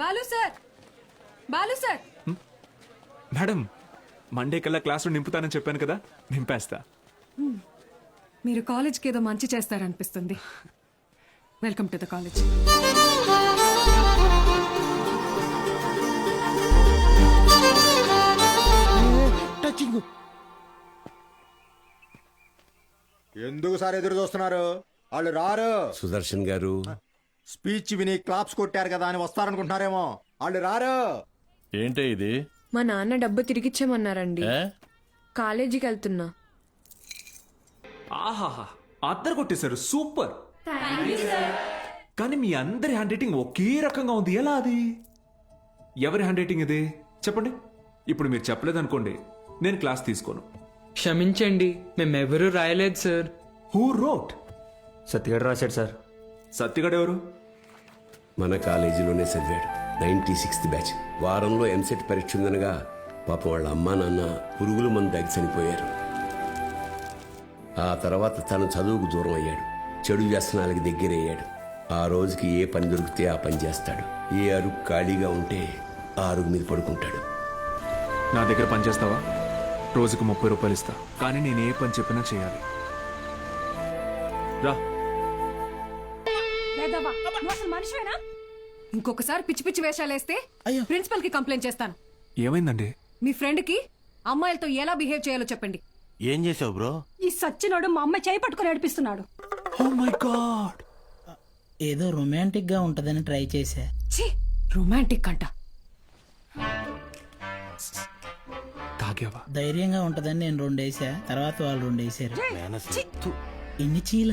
Balu sir. Balu sir. Madam Monday కల్లా క్లాసులో నింపుతానని చెప్పాను కదా నింపేస్తా. మీరు కాలేజ్కి ఏదో మంచి చేస్తారనిపిస్తుంది. Welcome to the college touching ఎందుకు సార్ ఎదురు చూస్తున్నారు? వాళ్ళు రారు. సుదర్శన్ గారు స్పీచ్ విని క్లాప్స్ కొట్టారు కదా అని వస్తారనుకుంటున్నారేమో. వాళ్ళు రారు. ఏంటే ఇది? మా నాన్న డబ్బు తిరిగిచ్చేమన్నారండి ఏ? కాలేజీకి వెళ్తున్నా. ఆహాహా అద్దరు కొట్టేశారు. సూపర్. కానీ మీ అందరి హ్యాండ్ రైటింగ్ ఒకే రకంగా ఉంది. ఎలా అది? ఎవరి హ్యాండ్ రైటింగ్ ఇది? చెప్పండి. ఇప్పుడు మీరు చెప్పలేదు అనుకోండి నేను క్లాస్ తీసుకోను. క్షమించండి మేమెవరూ రాయలేదు సార్. Who wrote? సత్యగాడు రాశాడు సార్. సత్యగడ్ ఎవరు? మన కాలేజీలోనే చదివాడు. Ninety sixth batch. వారంలో ఎంసెట్ పరీక్ష ఉందనగా పాపం వాళ్ళ అమ్మా నాన్న పురుగుల మందు దాగి చనిపోయారు. ఆ తర్వాత తను చదువుకు దూరం అయ్యాడు. చెడు వ్యసనాలకి దగ్గరయ్యాడు. ఆ రోజుకి ఏ పని దొరికితే ఆ పని చేస్తాడు. ఏ అరుగు ఖాళీగా ఉంటే ఆ అరుగు మీద పడుకుంటాడు. నా దగ్గర పని చేస్తావా? రోజుకు ముప్పై రూపాయలు ఇస్తా. కానీ నేను ఏ పని చెప్పినా చేయాలి. రా. ఇంకొకసారి పిచ్చి పిచ్చి వేషాలేస్తే ప్రిన్సిపల్కి కంప్లైంట్ చేస్తాను. ఏమైందండి? మీ ఫ్రెండ్కి అమ్మాయిలతో ఎలా బిహేవ్ చేయాలో చెప్పండి. ఏం చేసావు బ్రో? ఈ సచ్చినోడు మా అమ్మాయి చేయి పట్టుకుని నడిపిస్తున్నాడు ఓ మై గాడ్! ఏదో రొమాంటిక్గా ఉంటదని ట్రై చేశా. ఛీ రొమాంటిక్ అంట తాగావా? ధైర్యంగా ఉంటదని నేను రెండు వేసా తర్వాత వాళ్ళు రెండు వేసారు థు, ఇన్ని చీల.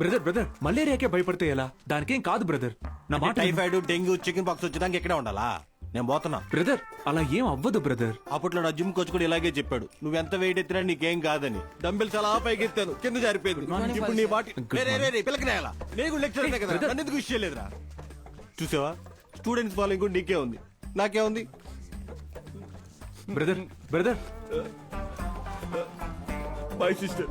బ్రదర్ బ్రదర్ మలేరియాకే భయపడితే ఎలా? దానికేం కాదు బ్రదర్ నా మాట. టైఫాయిడ్ డెంగ్యూ చికెన్ పాక్స్ వచ్చేదానికి ఇక్కడే ఉండాలా? నేను పోతున్నా. బ్రదర్ అలా ఏం అవ్వదు బ్రదర్ అప్పట్లో నా జిమ్ కోచ్ కూడా ఇలాగే చెప్పాడు. నువ్వు ఎంత వెయిట్ ఎత్తినా నీకేం కాదని. డంబిల్స్ అలా పైకి ఎత్తాను కింద జారిపోయింది. ఇప్పుడు నీ బాటి లెక్చర్ కదా. విషయం లేదురా చూసావా? స్టూడెంట్స్ ఫాలోయింగ్ కూడా నీకే ఉంది. నాకే ఉంది. బ్రదర్ బ్రదర్ మై సిస్టర్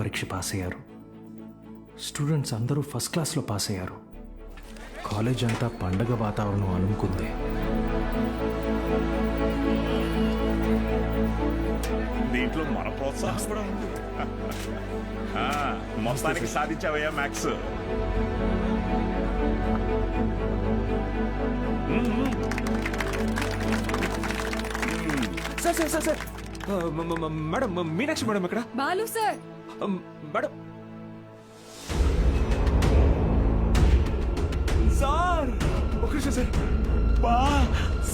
పరీక్ష పాస్ అయ్యారు స్టూడెంట్స్ అందరూ ఫస్ట్ క్లాస్లో పాస్ అయ్యారు కాలేజ్ అంతా పండగ వాతావరణం అనుకుంది. దీంట్లో మన ప్రోత్సాహం కూడా ఉంది. ఆ, మొత్తానికి సాధించావయ్యా max sir sir sir sir. Madam Meenakshi madam ఎక్కడ? బాలు సార్. మేడం. సార్! ఒక నిమిషం సార్. బా.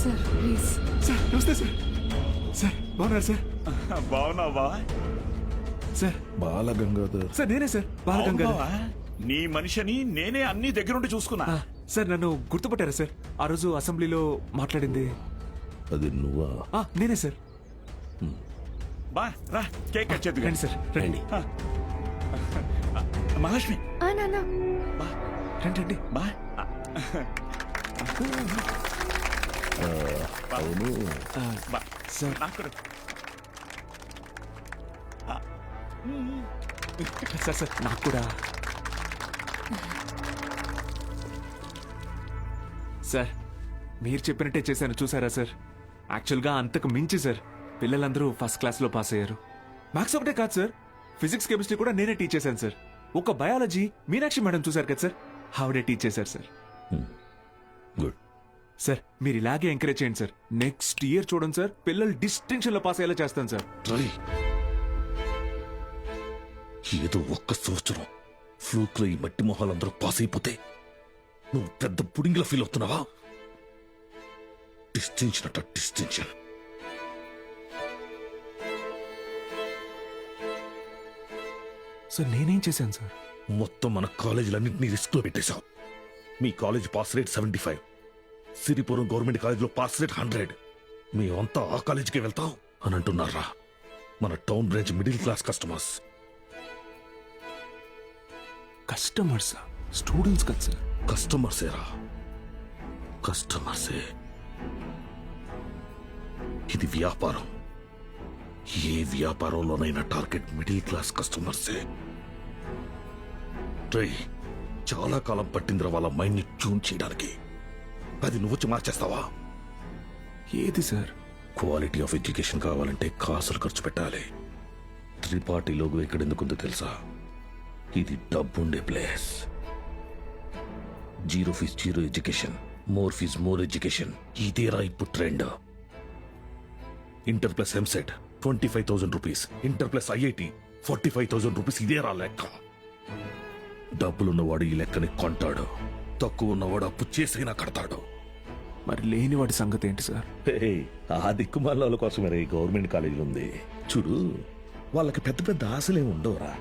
Sir please. సార్ నమస్తే సార్. సార్ బాగున్నారు సార్? బాగున్నావా? సార్. బాలగంగాధర్. సార్ నేనే సార్. బాలగంగా బాగున్నావా? నీ మనిషిని నేనే అన్ని దగ్గరుండి చూసుకున్నా. సార్ నన్ను గుర్తుపట్టారా సార్? ఆ రోజు అసెంబ్లీలో మాట్లాడింది. అది నువ్వా? ఆ, నేనే సార్. బా రా కేక్ కట్ చేద్దు రండి సార్ రండి. మహాలక్ష్మి. రండి రండి. బా. అవును. బా. సార్. నాకు కూడా. సార్ సార్ నాకు కూడా. సార్ మీరు చెప్పినట్టే చేశాను చూసారా సార్? యాక్చువల్గా అంతకు మించి సార్. పిల్లలందరూ ఫస్ట్ క్లాస్లో పాస్ అయ్యారు. మ్యాథ్స్ ఒకటే కాదు సార్ ఫిజిక్స్ కెమిస్ట్రీ కూడా నేనే టీచ్ చేశాను సార్ ఒక బయాలజీ మీనాక్షి మేడం చూశారు కదా సార్ ఆవిడే టీచ్ చేశారు సార్ గుడ్ సార్ మీరు ఇలాగే ఎంకరేజ్ చేయండి సార్ నెక్స్ట్ ఇయర్ చూడండి సార్ పిల్లలు డిస్టింక్షన్లో పాస్ అయ్యేలా చేస్తాను సార్ ఏదో ఒక్క సంవత్సరం ఫ్లూక్లో ఈ మట్టి మొహాలందరూ పాస్ అయిపోతే నువ్వు పెద్ద పుడింగిలా ఫీల్ అవుతున్నావా? డిస్టింక్షన్ అట డిస్టింక్షన్ సార్ నేనేం చేశాను సార్? మొత్తం మన కాలేజీలన్నింటినీ రిస్క్లో పెట్టేశావు. మీ college pass rate seventy five. Siripuram government కాలేజీలో పాస్ రేట్ హండ్రెడ్. మేమంతా ఆ కాలేజీకి వెళ్తాం అని అంటున్నారా? మన town branch middle class customers. Customers? Students కదా సార్. కస్టమర్సేరా? కస్టమర్సే. ఇది వ్యాపారం. ఏ వ్యాపారంలోనైనా టార్గెట్ మిడిల్ క్లాస్ కస్టమర్సే రే చాలా కాలం పట్టిందిరా వాళ్ళ మైండ్ని ట్యూన్ చేయడానికి. అది నువ్వు వచ్చి మార్చేస్తావా? ఏది సార్? క్వాలిటీ ఆఫ్ ఎడ్యుకేషన్ కావాలంటే కాసులు ఖర్చు పెట్టాలి. త్రిపాఠి లోగో ఇక్కడ ఎందుకుందో తెలుసా? ఇది డబ్బుండే place zero fees zero education more fees more education ఇదేరా ఇప్పుడు trend inter plus EAMCET twenty five thousand rupees. Inter plus IIT forty five thousand rupees ఇదేరా లెక్క. డబ్బులున్నవాడు ఈ లెక్కని కొంటాడు. తక్కువ ఉన్నవాడు అప్పు చేసైనా కడతాడు. మరి లేని వాడి సంగతి ఏంటి సార్? ఆ దిక్కుమాల కోసం మరి గవర్నమెంట్ కాలేజీలు ఉంది. చూడు వాళ్ళకి పెద్ద పెద్ద ఆశలే ఉండవురా.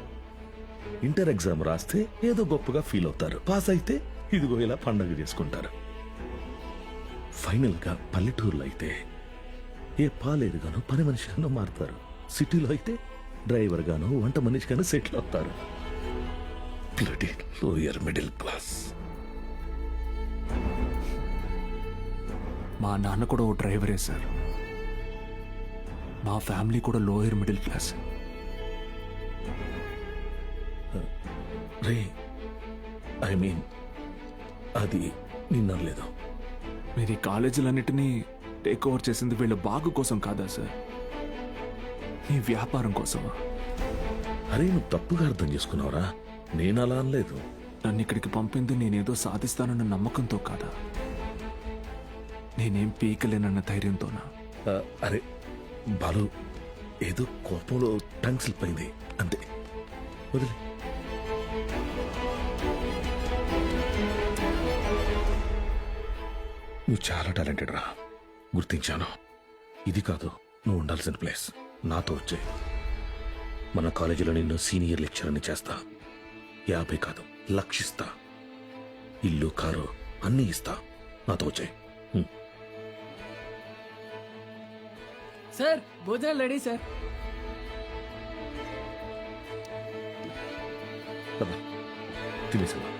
ఇంటర్ ఎగ్జామ్ రాస్తే ఏదో గొప్పగా ఫీల్ అవుతారు. పాస్ అయితే ఇదిగో ఇలా పండగ చేసుకుంటారు. ఫైనల్గా పల్లెటూరులో అయితే ఏ పాలేరుగానో పని మనిషిగానో మారుతారు. సిటీలో అయితే డ్రైవర్ గానో వంట మనిషిగానో సెటిల్ అవుతారు. Lower middle class. మా నాన్న కూడా ఓ డ్రైవరే సార్. మా ఫ్యామిలీ కూడా లోయర్ మిడిల్ క్లాస్. రే ఐ మీన్ అది నిన్నలేదు మీరు ఈ కాలేజీలన్నిటినీ టేక్ ఓవర్ చేసింది వీళ్ళ బాగు కోసం కాదా సార్ మీ వ్యాపారం కోసమా? అరే నువ్వు తప్పుగా అర్థం చేసుకున్నావురా. నేను అలా అనలేదు. నన్ను ఇక్కడికి పంపింది నేనేదో సాధిస్తానన్న నమ్మకంతో కాదా? నేనేం పీకలేనన్న ధైర్యంతోనా? ఆ, అరే బాలు ఏదో కోపంలో టంగ్ స్లిప్ అయింది అంతే. వదిలే. నువ్వు చాలా టాలెంటెడ్ రా గుర్తించాను. ఇది కాదు నువ్వు ఉండాల్సిన ప్లేస్. నాతో వచ్చే. మన కాలేజీలో నిన్ను సీనియర్ లెక్చరర్ని చేస్తా. యాభై కాదు లక్షిస్తా. ఇల్లు కారు అన్నీ ఇస్తా. నాతో వచ్చే. సార్ భోజనాలు రెడీ సార్. తినేసా